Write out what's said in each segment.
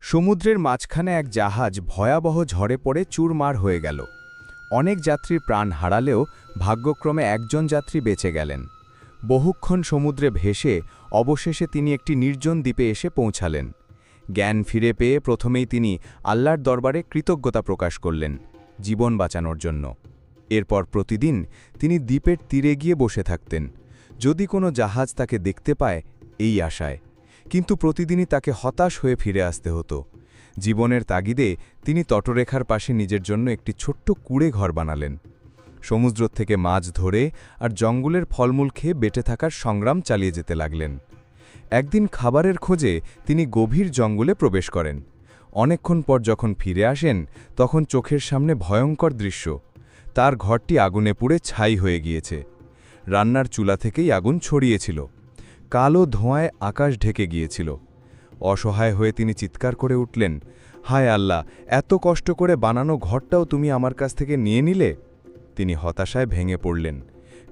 সমুদ্রের মাঝখানে এক জাহাজ ভয়াবহ ঝড়ে পড়ে চুরমার হয়ে গেল। অনেক যাত্রীর প্রাণ হারালেও ভাগ্যক্রমে একজন যাত্রী বেঁচে গেলেন। বহুক্ষণ সমুদ্রে ভেসে অবশেষে তিনি একটি নির্জন দ্বীপে এসে পৌঁছালেন। জ্ঞান ফিরে পেয়ে প্রথমেই তিনি আল্লাহর দরবারে কৃতজ্ঞতা প্রকাশ করলেন জীবন বাঁচানোর জন্য। এরপর প্রতিদিন তিনি দ্বীপের তীরে গিয়ে বসে থাকতেন। যদি কোনো জাহাজ তাকে দেখতে পায়, এই আশায়। কিন্তু প্রতিদিনই তাকে হতাশ হয়ে ফিরে আসতে হতো। জীবনের তাগিদে তিনি তটরেখার পাশে নিজের জন্য একটি ছোট্ট কুড়ে ঘর বানালেন। সমুদ্র থেকে মাছ ধরে আর জঙ্গলের ফলমূল খেয়ে বেঁচে থাকার সংগ্রাম চালিয়ে যেতে লাগলেন। একদিন খাবারের খোঁজে তিনি গভীর জঙ্গলে প্রবেশ করেন। অনেকক্ষণ পর যখন ফিরে আসেন, তখন চোখের সামনে ভয়ঙ্কর দৃশ্য। তার ঘরটি আগুনে পুড়ে ছাই হয়ে গিয়েছে। রান্নার চুলা থেকেই আগুন ছড়িয়েছিল। কালো ধোঁয়ায় আকাশ ঢেকে গিয়েছিল। অসহায় হয়ে তিনি চিৎকার করে উঠলেন, হায় আল্লাহ, এত কষ্ট করে বানানো ঘরটাও তুমি আমার কাছ থেকে নিয়ে নিলে? তিনি হতাশায় ভেঙে পড়লেন,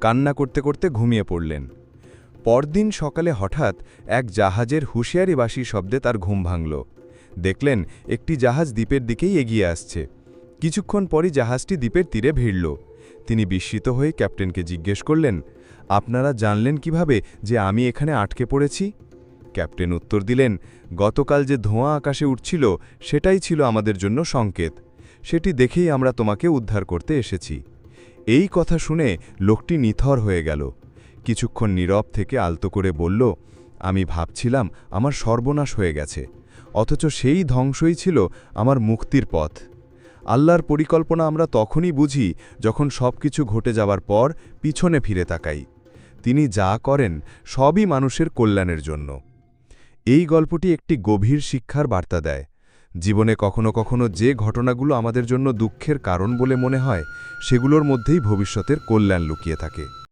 কান্না করতে করতে ঘুমিয়ে পড়লেন। পরদিন সকালে হঠাৎ এক জাহাজের হুঁশিয়ারিবাসী শব্দে তার ঘুম ভাঙল। দেখলেন, একটি জাহাজ দ্বীপের দিকেই এগিয়ে আসছে। কিছুক্ষণ পরই জাহাজটি দ্বীপের তীরে ভিড়ল। তিনি বিস্মিত হয়ে ক্যাপ্টেনকে জিজ্ঞেস করলেন, আপনারা জানলেন কীভাবে যে আমি এখানে আটকে পড়েছি? ক্যাপ্টেন উত্তর দিলেন, গতকাল যে ধোঁয়া আকাশে উঠছিল, সেটাই ছিল আমাদের জন্য সংকেত। সেটি দেখেই আমরা তোমাকে উদ্ধার করতে এসেছি। এই কথা শুনে লোকটি নিথর হয়ে গেল। কিছুক্ষণ নীরব থেকে আলতো করে বলল, আমি ভাবছিলাম আমার সর্বনাশ হয়ে গেছে, অথচ সেই ধ্বংসই ছিল আমার মুক্তির পথ। আল্লাহর পরিকল্পনা আমরা তখনই বুঝি যখন সব কিছু ঘটে যাওয়ার পর পিছনে ফিরে তাকাই। তিনি যা করেন সবই মানুষের কল্যাণের জন্য। এই গল্পটি একটি গভীর শিক্ষার বার্তা দেয়। জীবনে কখনো কখনো যে ঘটনাগুলো আমাদের জন্য দুঃখের কারণ বলে মনে হয়, সেগুলোর মধ্যেই ভবিষ্যতের কল্যাণ লুকিয়ে থাকে।